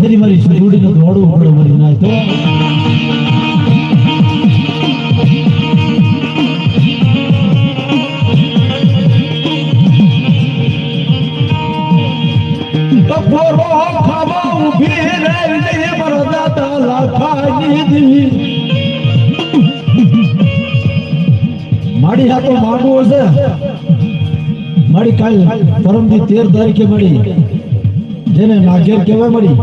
ફરી મારી સુરડીને દોડવું પડે મારી ના તો કપોરો ખાવા ઊભી રહી મરદાતા લાખાની દી માડી તો માંડવો છે મારી કાલ પરમથી તેર તારીખે મળી જેને નાગેર કહેવાય મળી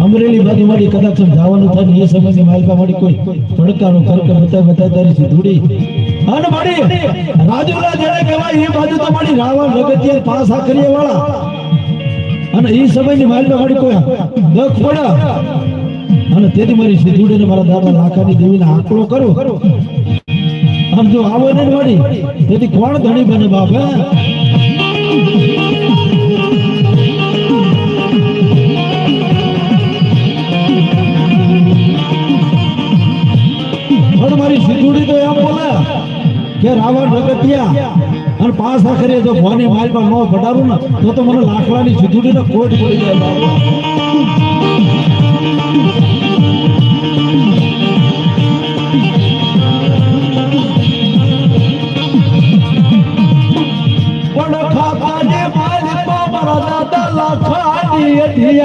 અમરેલી બાજુ મળી કદાચ જવાનું થાય એ સમયની માલપા મળી કોઈ ભડકાનું કરકે બતાય બતાય તારી ધૂળી અને મળી રાજુલા જેને કહેવાય એ બાજુ તો મળી રાવણ લગતિયા પાસ આખરીએ વાળા અને એ સમયની માલપા મળી કોઈ દખ પડા. અને તેથી મારી સિદ્ધુડીને મારા દાદા લાખાની દેવીને આંકડો કરો આમ જો આવો ને મળી તેથી કોણ ધણી બને બાપ, હે? મારી તો એમ બોલે. કે રાવણ રગતિયા, અને પાસ આખરે જો ભવાની મારી પર ન ફટારું ને, તો તો મને લાકડાની સિદ્ધુડીને કોટ પડી જાય.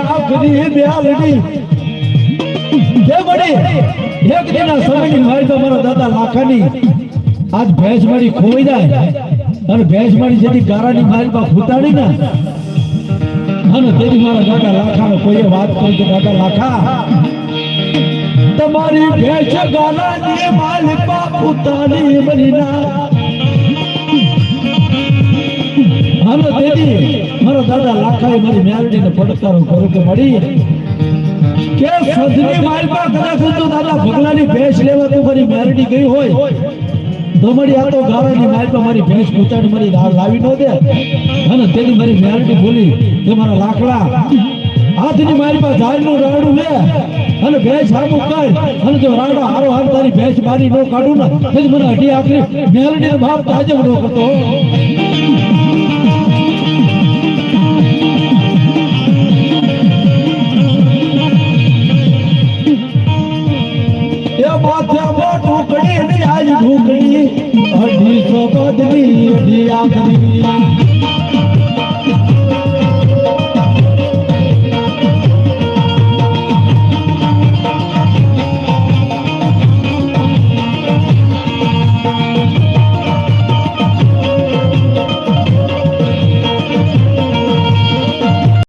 આખરી બેલડી જે મળી એક દિના સમયની મારી તો મારા દાદા લાખાની. આજ ભેંસ મારી ખોઈ જાય. અને ભેંસ મારી જેથી ગારાની મારી પાસે ફૂટાડી ને. અને તેથી મારા દાદા લાખાનો કોઈએ વાત કરી કે, દાદા લાખા, તમારી ભેંસ ગારાની મારી પાસે ફૂટાડી બની ના. અને તેથી મારા દાદા લાખાએ મારી મેલડીને પડકારો કર્યો કે, મળી કે સજની માલ પર કદાચ તો દાદા ભગલાની ભેંસ લેવા તો મારી મેરડી ગઈ હોય મળી આ તો ગાવાની માલ પર મારી ભેંસ પૂતાડી મારી લાવી ન દે. અને તેની મારી મેરડી બોલી કે મારા લાકડા, હાથની મારી પાસે ઝાડનું રાડું લે અને ભેંસ હામું કર અને જો રાડો હારો હાર તારી ભેંસ મારી ન કાઢું ને, તે મને અઢી આખરી મેરડી બાપ તાજબ ન કરતો. હું ગઈ અઢી સો બદલી અઢી આખરી